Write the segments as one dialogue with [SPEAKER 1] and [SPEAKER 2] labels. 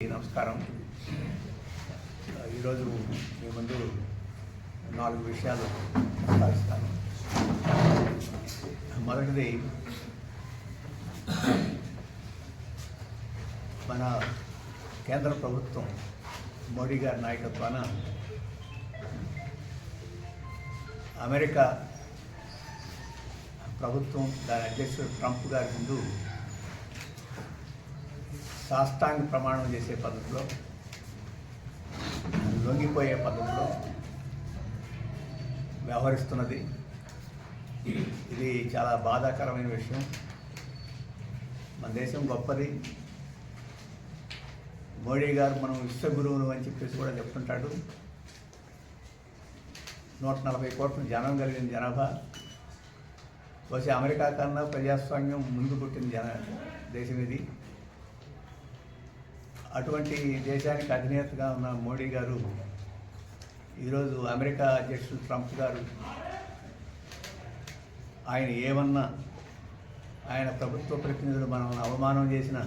[SPEAKER 1] నమస్కారం. ఈరోజు మీ ముందు నాలుగు విషయాలు ప్రస్తావిస్తాను మొదటిది మన కేంద్ర ప్రభుత్వం మోడీ గారి నాయకత్వాన అమెరికా ప్రభుత్వం దాని అధ్యక్షుడు ట్రంప్ గారి ముందు సాష్టాంగ ప్రమాణం చేసే పద్ధతిలో లొంగిపోయే పద్ధతిలో వ్యవహరిస్తున్నది. ఇది చాలా బాధాకరమైన విషయం. మన దేశం గొప్పది. మోడీ గారు మనం విశ్వగురువులు అని చెప్పేసి కూడా చెప్తుంటాడు. నూట నలభై కోట్ల జనం కలిగిన జనాభా. బహుశా అమెరికా కన్నా ప్రజాస్వామ్యం ముందు పుట్టిన జన దేశం ఇది. అటువంటి దేశానికి అధినేతగా ఉన్న మోడీ గారు ఈరోజు అమెరికా అధ్యక్షుడు ట్రంప్ గారు ఆయన ఏమన్నా ఆయన ప్రభుత్వ ప్రతినిధులు మనం అవమానం చేసిన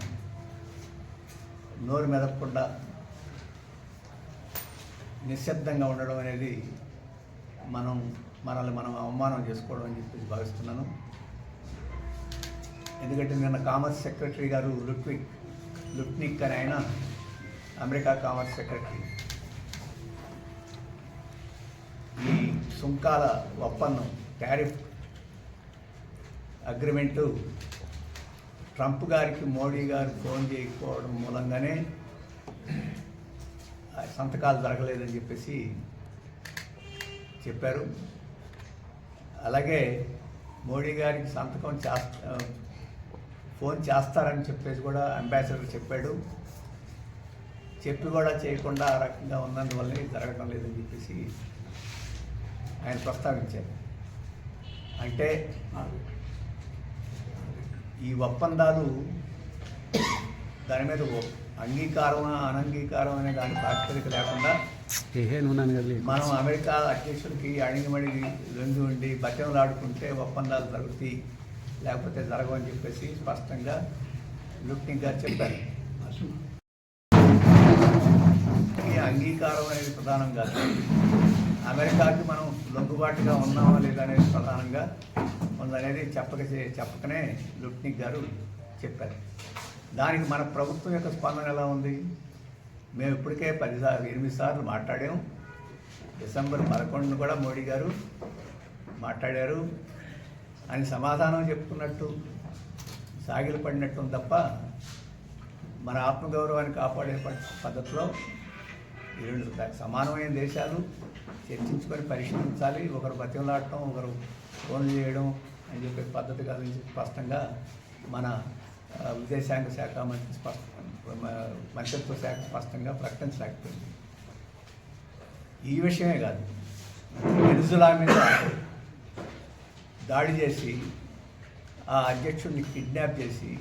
[SPEAKER 1] నోరు మెదపకుండా నిశ్శబ్దంగా ఉండడం అనేది మనం మనల్ని మనం అవమానం చేసుకోవడం అని చెప్పేసి భావిస్తున్నాను. ఎందుకంటే నిన్న కామర్స్ సెక్రటరీ గారు లుట్విక్ లుట్నిక్ అని ఆయన అమెరికా కామర్స్ సెక్రటరీ ఈ సుంకాల ఒప్పందం టారిఫ్ అగ్రిమెంటు ట్రంప్ గారికి మోడీ గారు ఫోన్ చేయకపోవడం మూలంగానే సంతకాలు జరగలేదని చెప్పేసి చెప్పారు. అలాగే మోడీ గారికి సంతకం చేస్తా ఫోన్ చేస్తారని చెప్పేసి కూడా అంబాసిడర్ చెప్పాడు. చెప్పి కూడా చేయకుండా ఆ రకంగా ఉన్నందువల్ల జరగడం లేదని చెప్పేసి ఆయన ప్రస్తావించారు. అంటే ఈ ఒప్పందాలు దాని మీద అంగీకారం అనంగీకారం అనే దాని ప్రాతిపదిక లేకుండా మనం అమెరికా అధ్యక్షుడికి అణిగిమణిగి లొంగి ఉండి బచ్చంలాడుకుంటే ఒప్పందాలు జరుగుతాయి. లేకపోతే జరగవని చెప్పేసి స్పష్టంగా లుక్నిక్ గారు చెప్పారు. ఈ అంగీకారం అనేది ప్రధానం కాదు. అమెరికాకి మనం లొంగుబాటుగా ఉన్నామా లేదా అనేది ప్రధానంగా ఉందనేది చెప్పక చెప్పకనే లుట్నిక్ గారు చెప్పారు. దానికి మన ప్రభుత్వం యొక్క స్పందన ఎలా ఉంది? మేము ఇప్పటికే పది సార్లు ఎనిమిది సార్లు మాట్లాడాం. డిసెంబర్ పదకొండును కూడా మోడీ గారు మాట్లాడారు. అని సమాధానం చెప్పుకున్నట్టు సాగిలు పడినట్టు తప్ప మన ఆత్మగౌరవాన్ని కాపాడే ప- పద్ధతిలో ఈ రెండు సమానమైన దేశాలు చర్చించుకొని పరిశీలించాలి ఒకరు బతిమలాడటం ఒకరు ఫోన్లు చేయడం అని చెప్పే పద్ధతి కాదని చెప్పి స్పష్టంగా మన విదేశాంగ శాఖ మంత్రి స్పష్ట మంత్రిత్వ శాఖ స్పష్టంగా ప్రకటించలేకపోయింది. ఈ విషయమే కాదు. వెనుజులా మీద దాడి చేసి ఆ అధ్యక్షుడిని కిడ్నాప్ చేసి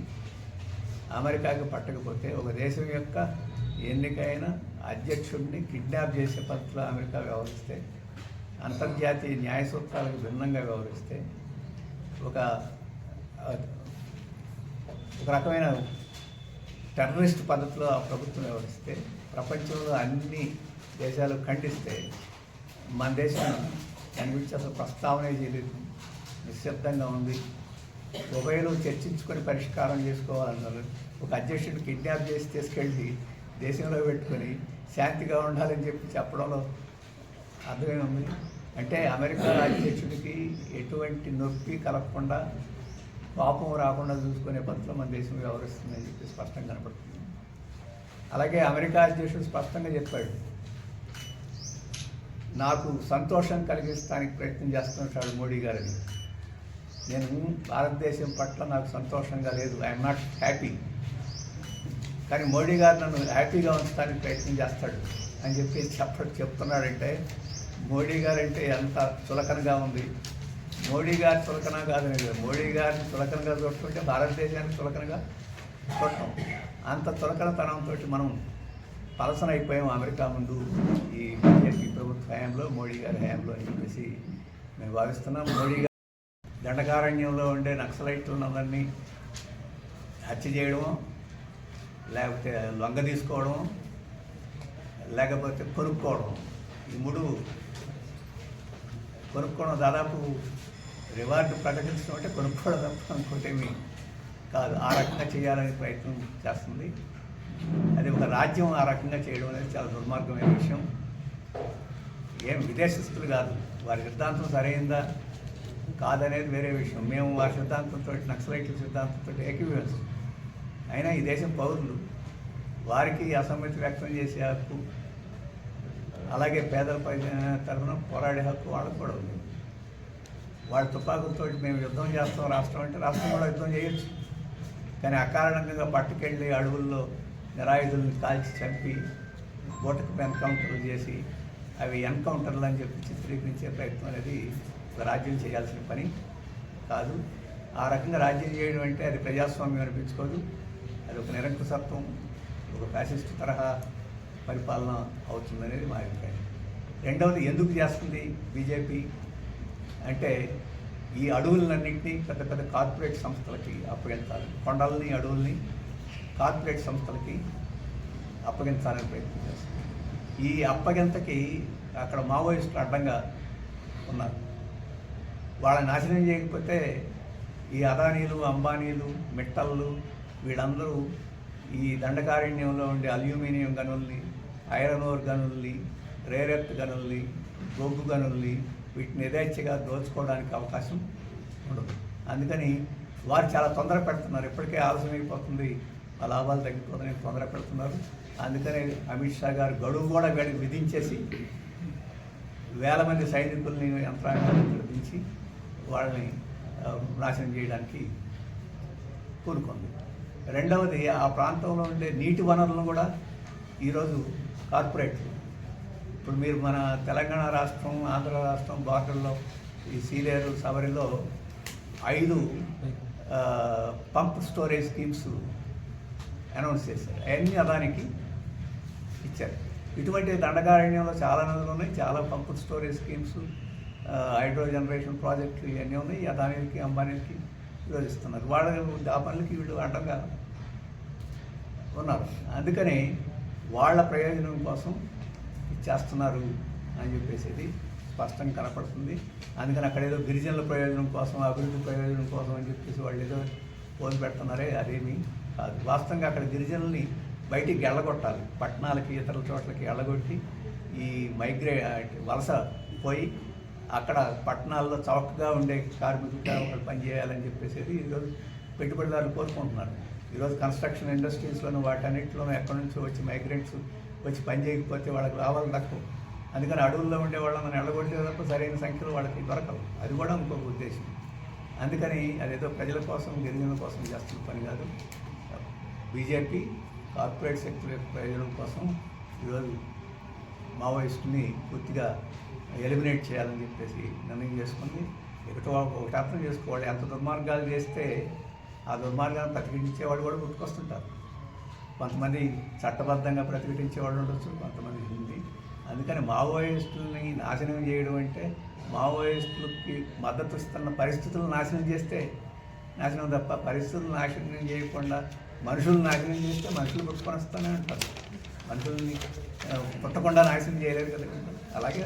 [SPEAKER 1] అమెరికాకి పట్టకపోతే ఒక దేశం యొక్క ఎన్నికైన అధ్యక్షుడిని కిడ్నాప్ చేసే పద్ధతిలో అమెరికా వ్యవహరిస్తే అంతర్జాతీయ న్యాయ సూత్రాలకు భిన్నంగా వ్యవహరిస్తే ఒక ఒక రకమైన టెర్రరిస్ట్ పద్ధతిలో ఆ ప్రభుత్వం వ్యవహరిస్తే ప్రపంచంలో అన్ని దేశాలు ఖండిస్తే మన దేశం దాని గురించి అసలు ప్రస్తావనే చేయలేదు. నిశ్శబ్దంగా ఉంది. ఉభయలు చర్చించుకొని పరిష్కారం చేసుకోవాలన్నారు ఒక అధ్యక్షుడు కిడ్నాప్ చేసి తీసుకెళ్ళి దేశంలో పెట్టుకొని శాంతిగా ఉండాలని చెప్పి చెప్పడంలో అర్థమే ఉంది? అంటే అమెరికా అధ్యక్షుడికి ఎటువంటి నొప్పి కలగకుండా పాపం రాకుండా చూసుకునే పద్ధతిలో మన దేశం వ్యవహరిస్తుందని చెప్పి స్పష్టంగా కనపడుతుంది. అలాగే అమెరికా అధ్యక్షుడు స్పష్టంగా చెప్పాడు. నాకు సంతోషం కలిగిస్తానికి ప్రయత్నం చేస్తుంటాడు మోడీ గారిని. నేను భారతదేశం పట్ల నాకు సంతోషంగా లేదు. ఐఎమ్ నాట్ హ్యాపీ కానీ మోడీ గారు నన్ను హ్యాపీగా ఉంచడానికి ప్రయత్నం చేస్తాడు అని చెప్పి చెప్ప చెప్తున్నాడంటే మోడీ గారు అంటే ఎంత చులకనగా ఉంది. మోడీ గారి చులకన కాదని మోడీ గారిని చులకనగా చూసుకుంటే భారతదేశానికి చులకనగా చూడటం. అంత చులకనతనంతో మనం పలసన అయిపోయాం అమెరికా ముందు ఈ బీజేపీ ప్రభుత్వ హయాంలో మోడీ గారి హయాంలో అని చెప్పేసి మేము భావిస్తున్నాం. మోడీ గారు దండకారణ్యంలో ఉండే నక్సలైట్లను అందరినీ హత్య చేయడము లేకపోతే లొంగ తీసుకోవడం లేకపోతే కొనుక్కోవడం ఈ మూడు కొనుక్కోవడం దాదాపు రివార్డు ప్రకటించడం అంటే కొనుక్కోవడం తప్ప ఇంకోటేమి కాదు. ఆ రకంగా చేయాలనే ప్రయత్నం చేస్తుంది. అది ఒక రాజ్యం ఆ రకంగా చేయడం అనేది చాలా దుర్మార్గమైన విషయం. ఏం విదేశస్తులు కాదు. వారి సిద్ధాంతం సరైందా? కాదనేది వేరే విషయం. మేము వారి సిద్ధాంతంతో నక్సలైట్ల సిద్ధాంతంతో ఏకీభవించం. అయినా ఈ దేశం పౌరులు. వారికి అసమ్మతి వ్యక్తం చేసే హక్కు అలాగే పేదల పై తరఫున పోరాడే హక్కు వాళ్ళకు కూడా ఉంది. వాళ్ళ తుపాకులతో మేము యుద్ధం చేస్తాం రాష్ట్రం అంటే రాష్ట్రం కూడా యుద్ధం చేయొచ్చు. కానీ అకారణంగా పట్టుకెళ్ళి అడవుల్లో నిరాయుధుల్ని కాల్చి చంపి ఓటకు ఎన్కౌంటర్లు చేసి అవి ఎన్కౌంటర్లు అని చెప్పి చిత్రీకరించే ప్రయత్నం అనేది రాజ్యం చేయాల్సిన పని కాదు. ఆ రకంగా రాజ్యం చేయడం అంటే అది ప్రజాస్వామ్యం అనిపించుకోదు అది ఒక నిరంకుశత్వం ఒక ఫ్యాసిస్ట్ తరహా పరిపాలన అవుతుందనేది మా అభిప్రాయం. రెండవది ఎందుకు చేస్తుంది బీజేపీ? అంటే ఈ అడవులన్నింటినీ పెద్ద పెద్ద కార్పొరేట్ సంస్థలకి అప్పగించాలి. కొండల్ని అడవుల్ని కార్పొరేట్ సంస్థలకి అప్పగించాలని ప్రయత్నం చేస్తుంది. ఈ అప్పగింతకి అక్కడ మావోయిస్టులు అడ్డంగా ఉన్నారు. వాళ్ళ నాశనం చేయకపోతే ఈ అదానీలు అంబానీలు మిట్టళ్ళు వీళ్ళందరూ ఈ దండకారణ్యంలో ఉండే అల్యూమినియం గనుల్ని ఐరన్ ఓర్ గనుల్ని రేరెత్ గనుల్ని బొగ్గు గనుల్ని వీటిని యథేచ్ఛగా దోచుకోవడానికి అవకాశం ఉండదు. అందుకని వారు చాలా తొందర పెడుతున్నారు. ఇప్పటికే ఆలస్యం అయిపోతుంది. ఆ లాభాలు తగ్గిపోతున్నాయి తొందర పెడుతున్నారు. అందుకని అమిత్ షా గారు గడువు కూడా వీడికి విధించేసి వేల మంది సైనికుల్ని యంత్రాంగాన్ని విధించి వాళ్ళని నాశనం చేయడానికి కోరుకుంది. రెండవది ఆ ప్రాంతంలో ఉండే నీటి వనరులను కూడా ఈరోజు కార్పొరేట్లు ఇప్పుడు మీరు మన తెలంగాణ రాష్ట్రం ఆంధ్ర రాష్ట్రం బార్డర్లో ఈ సీలేరు సవరిలో ఐదు పంప్ స్టోరేజ్ స్కీమ్స్ అనౌన్స్ చేశారు. అవన్నీ అదానికి ఇచ్చారు. ఇటువంటి దండకారణ్యంలో చాలా నదులు ఉన్నాయి చాలా pump storage schemes hydro generation ప్రాజెక్టులు ఇవన్నీ ఉన్నాయి. అదానికి అంబానీకి ఈరోజు వాళ్ళ ఆ పనులకి వీళ్ళు అడ్డంగా ఉన్నారు. అందుకని వాళ్ళ ప్రయోజనం కోసం చేస్తున్నారు అని చెప్పేసి స్పష్టంగా కనపడుతుంది. అందుకని అక్కడ ఏదో గిరిజనుల ప్రయోజనం కోసం అభివృద్ధి ప్రయోజనం కోసం అని చెప్పేసి వాళ్ళు ఏదో పోలు పెడుతున్నారే అదేమి కాదు. వాస్తవంగా అక్కడ గిరిజనుల్ని బయటికి వెళ్ళగొట్టాలి పట్టణాలకి ఇతర చోట్లకి వెళ్ళగొట్టి ఈ మైగ్రే వలస పోయి అక్కడ పట్టణాల్లో చౌకగా ఉండే కార్మికులుగా వాళ్ళు పనిచేయాలని చెప్పేసి ఈరోజు పెట్టుబడిదారులు కోరుకుంటున్నారు. ఈరోజు కన్స్ట్రక్షన్ ఇండస్ట్రీస్లోనూ వాటన్నిటిలోనూ ఎక్కడి నుంచి వచ్చి మైగ్రెంట్స్ వచ్చి పని చేయకపోతే వాళ్ళకి లాభాలు తక్కువ. అందుకని అడవుల్లో ఉండే వాళ్ళని మనం తప్ప సరైన సంఖ్యలో వాళ్ళకి దొరకవు. అది కూడా ఇంకొక ఉద్దేశం. అందుకని అదేదో ప్రజల కోసం గిరిజనుల కోసం చేస్తున్న పని కాదు. బీజేపీ కార్పొరేట్ సెక్టర్ యొక్క ప్రయోజనం కోసం ఈరోజు మావోయిస్టుని పూర్తిగా ఎలిమినేట్ చేయాలని చెప్పేసి నిర్ణయం చేసుకుని ఒకటో ఒకటి అర్థం చేసుకోవాలి. ఎంత దుర్మార్గాలు చేస్తే ఆ దుర్మార్గాన్ని ప్రతిఘటించేవాడు కూడా గుర్తుకొస్తుంటారు. కొంతమంది చట్టబద్ధంగా ప్రతిఘటించేవాళ్ళు ఉండొచ్చు కొంతమంది హిందీ. అందుకని మావోయిస్టులని నాశనం చేయడం అంటే మావోయిస్టులకి మద్దతు ఇస్తున్న పరిస్థితులను నాశనం చేస్తే నాశనం తప్ప పరిస్థితులు నాశనం చేయకుండా మనుషులు నాశనం చేస్తే మనుషులు పుట్టుకొని వస్తూనే ఉంటారు. మనుషుల్ని పుట్టకుండా నాశనం చేయలేరు కదా. అలాగే